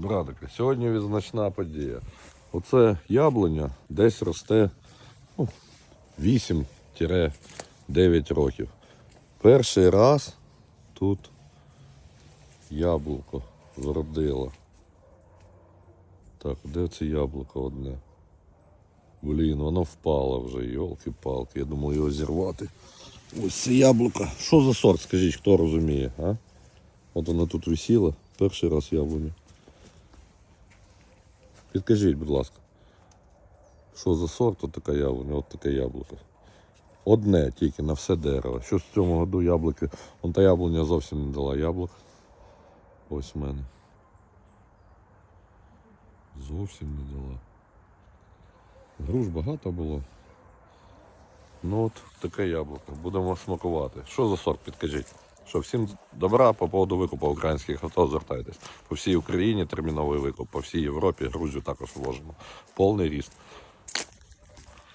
Братики, сьогодні відзначна подія. Оце яблуня десь росте ну, 8-9 років. Перший раз тут яблуко вродило. Так, де це яблуко одне? Блін, воно впало вже, йолки-палки. Я думав його зірвати. Ось це яблуко. Що за сорт, скажіть, хто розуміє, а? От воно тут висіло. Перший раз яблуня. Підкажіть, будь ласка. Що за сорт от така яблуня, от таке яблуко. Одне тільки на все дерево. Що з цього году яблуки. Вон та яблуня зовсім не дала яблук. Ось в мене. Зовсім не дала. Груш багато було. Ну от таке яблуко. Будемо смакувати. Що за сорт, підкажіть? Що всім добра по поводу викупу українських авто звертайтесь. По всій Україні терміновий викуп, по всій Європі, Грузію також вложимо. Повний ріст.